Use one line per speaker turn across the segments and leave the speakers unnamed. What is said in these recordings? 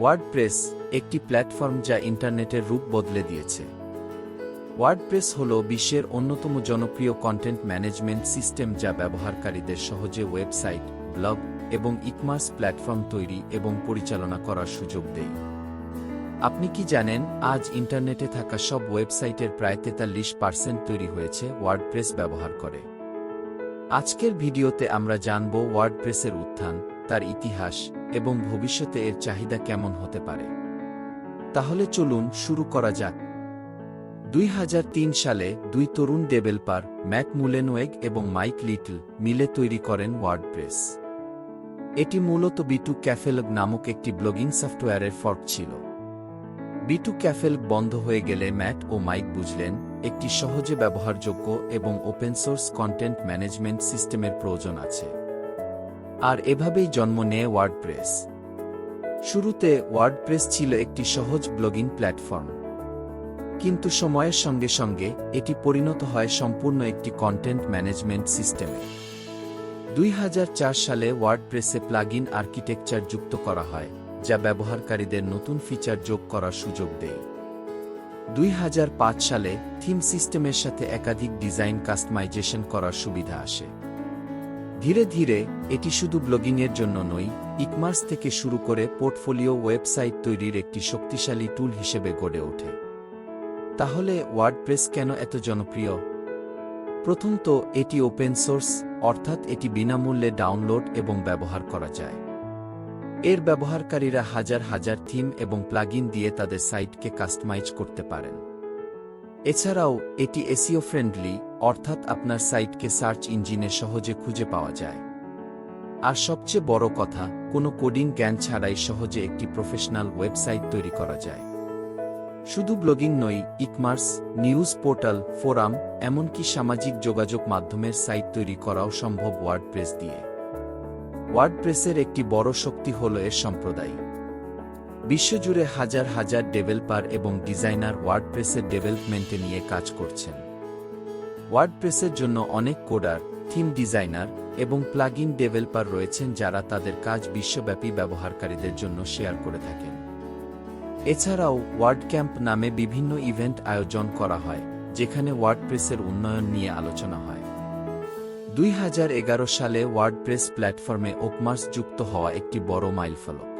WordPress একটি platform যা ইন্টারনেটের রূপ বদলে দিয়েছে। ওয়ার্ডপ্রেস হল বিশ্বের অন্যতম জনপ্রিয় কন্টেন্ট ম্যানেজমেন্ট সিস্টেম যা ব্যবহারকারীদের সহজে ওয়েবসাইট ব্লগ এবং ইকমার্স প্ল্যাটফর্ম তৈরি এবং পরিচালনা করার সুযোগ দেয়। আপনি কি জানেন, আজ ইন্টারনেটে থাকা সব ওয়েবসাইটের প্রায় তেতাল্লিশ পার্সেন্ট তৈরি হয়েছে ওয়ার্ডপ্রেস ব্যবহার করে। আজকের ভিডিওতে আমরা জানব ওয়ার্ডপ্রেসের উত্থান তার ইতিহাস এবং ভবিষ্যতে এর চাহিদা কেমন হতে পারে। তাহলে চলুন শুরু করা যাক। দুই হাজার তিন সালে দুই তরুণ ডেভেলপার ম্যাক মুলেনওয়েগ এবং মাইক লিটল মিলে তৈরি করেন ওয়ার্ডপ্রেস। এটি মূলত বিটু ক্যাফেলগ নামক একটি ব্লগিং সফটওয়্যারের ফর্ক ছিল। বিটু ক্যাফেল বন্ধ হয়ে গেলে ম্যাট ও মাইক বুঝলেন, একটি সহজে ব্যবহারযোগ্য এবং ওপেন সোর্স কন্টেন্ট ম্যানেজমেন্ট সিস্টেমের প্রয়োজন আছে। আর এভাবেই জন্ম নেয় ওয়ার্ডপ্রেস। শুরুতে ওয়ার্ডপ্রেস ছিল একটি সহজ ব্লগিং প্ল্যাটফর্ম। কিন্তু সময়ের সঙ্গে সঙ্গে এটি পরিণত হয় সম্পূর্ণ একটি কন্টেন্ট ম্যানেজমেন্ট সিস্টেমে। দুই হাজার চার সালে ওয়ার্ডপ্রেসে প্লাগইন আর্কিটেকচার যুক্ত করা হয়, যা ব্যবহারকারীদের নতুন ফিচার যোগ করার সুযোগ দেয়। দুই হাজার পাঁচ সালে থিম সিস্টেমের সাথে একাধিক ডিজাইন কাস্টমাইজেশন করার সুবিধা আসে। ধীরে ধীরে, এটি শুধু ব্লগিংয়ের জন্য নয়, ইকমার্স থেকে শুরু করে পোর্টফোলিও ওয়েবসাইট তৈরির একটি শক্তিশালী টুল হিসেবে গড়ে ওঠে। তাহলে ওয়ার্ডপ্রেস কেন এত জনপ্রিয়? প্রথমত, এটি ওপেন সোর্স, অর্থাৎ এটি বিনামূল্যে ডাউনলোড এবং ব্যবহার করা যায়। এর ব্যবহারকারীরা হাজার হাজার থিম এবং প্লাগিন দিয়ে তাদের সাইটকে কাস্টমাইজ করতে পারেন। এছাড়াও, এটি এসিও ফ্রেন্ডলি, অর্থাৎ আপনার সাইটকে সার্চ ইঞ্জিনে সহজে খুঁজে পাওয়া যায়। আর সবচেয়ে বড় কথা, কোনো কোডিং জ্ঞান ছাড়াই সহজে একটি প্রফেশনাল ওয়েবসাইট তৈরি করা যায়। শুধু ব্লগিং নয়, ইকমার্স, নিউজ পোর্টাল, ফোরাম, এমনকি সামাজিক যোগাযোগ মাধ্যমের সাইট তৈরি করাও সম্ভব ওয়ার্ডপ্রেস দিয়ে। ওয়ার্ডপ্রেসের একটি বড় শক্তি হল এর সম্প্রদায়। বিশ্বজুড়ে হাজার হাজার ডেভেলপার এবং ডিজাইনার ওয়ার্ডপ্রেসের ডেভেলপমেন্টে নিয়ে কাজ করছেন। ওয়ার্ডপ্রেসের জন্য অনেক কোডার, থিম ডিজাইনার এবং প্লাগইন ডেভেলপার রয়েছেন যারা তাদের কাজ বিশ্বব্যাপী ব্যবহারকারীদের জন্য শেয়ার করে থাকেন। এছাড়াও ওয়ার্ড ক্যাম্প নামে বিভিন্ন ইভেন্ট আয়োজন করা হয়, যেখানে ওয়ার্ডপ্রেসের উন্নয়ন নিয়ে আলোচনা হয়। দুই হাজার এগারো সালে ওয়ার্ডপ্রেস প্ল্যাটফর্মে ওকমার্স যুক্ত হওয়া একটি বড় মাইলফলক।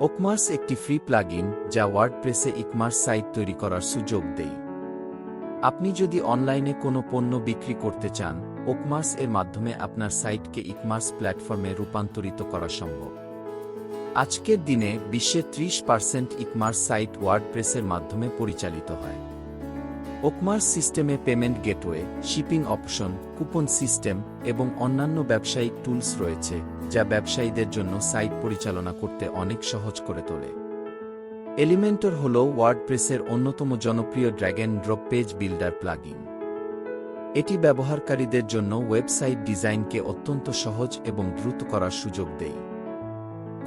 ওকমার্স একটি ফ্রি প্লাগ যা ওয়ার্ডপ্রেসে ইকমার্স সাইট তৈরি করার সুযোগ দেয়। আপনি যদি অনলাইনে কোনো পণ্য বিক্রি করতে চান ওকমার্স এর মাধ্যমে আপনার সাইটকে ইকমার্স প্ল্যাটফর্মে রূপান্তরিত করা সম্ভব। আজকের দিনে বিশ্বের ত্রিশ পার্সেন্ট ইকমার্স সাইট ওয়ার্ডপ্রেসের মাধ্যমে পরিচালিত হয়। ওকমার্স সিস্টেমে payment gateway shipping option coupon system এবং অন্যান্য ব্যবসায়িক টুলস রয়েছে, যা ব্যবসায়ীদের জন্য সাইট পরিচালনা করতে অনেক সহজ করে তোলে। এলিমেন্টর হল ওয়ার্ডপ্রেসের অন্যতম জনপ্রিয় drag and drop page builder plugin এটি ব্যবহারকারীদের জন্য ওয়েবসাইট ডিজাইনকে অত্যন্ত সহজ এবং দ্রুত করার সুযোগ দেয়।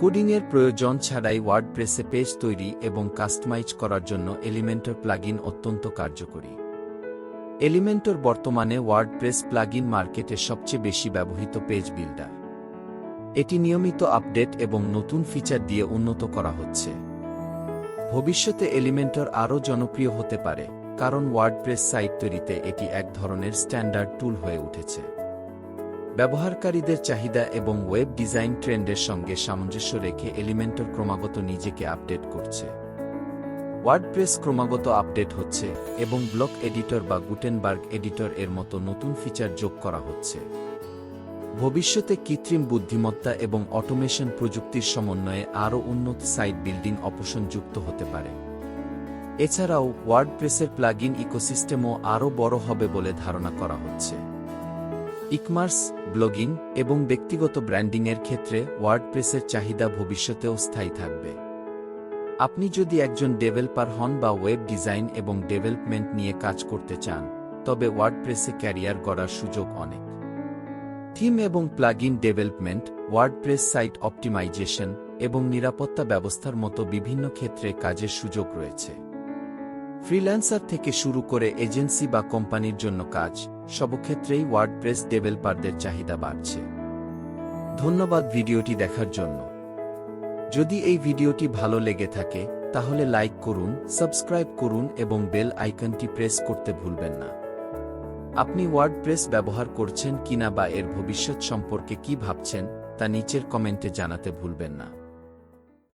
কোডিংয়ের প্রয়োজন ছাড়াই ওয়ার্ডপ্রেসে পেজ তৈরি এবং কাস্টমাইজ করার জন্য এলিমেন্টর প্লাগইন অত্যন্ত কার্যকরী। এলিমেন্টর বর্তমানে ওয়ার্ডপ্রেস প্লাগইন মার্কেটে সবচেয়ে বেশি ব্যবহৃত পেজ বিল্ডার এটি নিয়মিত আপডেট এবং নতুন ফিচার দিয়ে উন্নত করা হচ্ছে। ভবিষ্যতে এলিমেন্টর আরও জনপ্রিয় হতে পারে, কারণ ওয়ার্ডপ্রেস সাইট তৈরিতে এটি এক ধরনের স্ট্যান্ডার্ড টুল হয়ে উঠেছে। ব্যবহারকারীদের চাহিদা এবং ওয়েব ডিজাইন ট্রেন্ডের সঙ্গে সামঞ্জস্য রেখে এলিমেন্টর ক্রমাগত নিজেকে আপডেট করছে। ওয়ার্ডপ্রেস ক্রমাগত আপডেট হচ্ছে এবং ব্লক এডিটর বা গুটেনবার্গ এডিটর এর মতো নতুন ফিচার যোগ করা হচ্ছে। ভবিষ্যতে কৃত্রিম বুদ্ধিমত্তা এবং অটোমেশন প্রযুক্তির সমন্বয়ে আরও উন্নত সাইট বিল্ডিং অপশন যুক্ত হতে পারে। এছাড়াও ওয়ার্ডপ্রেসের প্লাগইন ইকোসিস্টেমও আরও বড় হবে বলে ধারণা করা হচ্ছে। ইকমার্স ব্লগিং এবং ব্যক্তিগত ব্র্যান্ডিংয়ের ক্ষেত্রে ওয়ার্ডপ্রেসের চাহিদা ভবিষ্যতেও স্থায়ী থাকবে। আপনি যদি একজন ডেভেলপার হন বা ওয়েব ডিজাইন এবং ডেভেলপমেন্ট নিয়ে কাজ করতে চান, তবে ওয়ার্ডপ্রেসে ক্যারিয়ার গড়ার সুযোগ অনেক। থিম এবং plugin development WordPress site optimisation এবং নিরাপত্তা ব্যবস্থার মতো বিভিন্ন ক্ষেত্রে কাজের সুযোগ রয়েছে। ফ্রিল্যান্সার থেকে শুরু করে এজেন্সি বা কোম্পানির জন্য কাজ সব ক্ষেত্রেই ওয়ার্ডপ্রেস ডেভেলপারদের চাহিদা বাড়ছে। ধন্যবাদ ভিডিওটি দেখার জন্য। যদি এই ভিডিওটি ভালো লেগে থাকে, তাহলে লাইক করুন, সাবস্ক্রাইব করুন এবং বেল আইকনটি প্রেস করতে ভুলবেন না। আপনি ওয়ার্ডপ্রেস ব্যবহার করছেন কিনা বা এর ভবিষ্যৎ সম্পর্কে কি ভাবছেন, তা নিচের কমেন্টে জানাতে ভুলবেন না।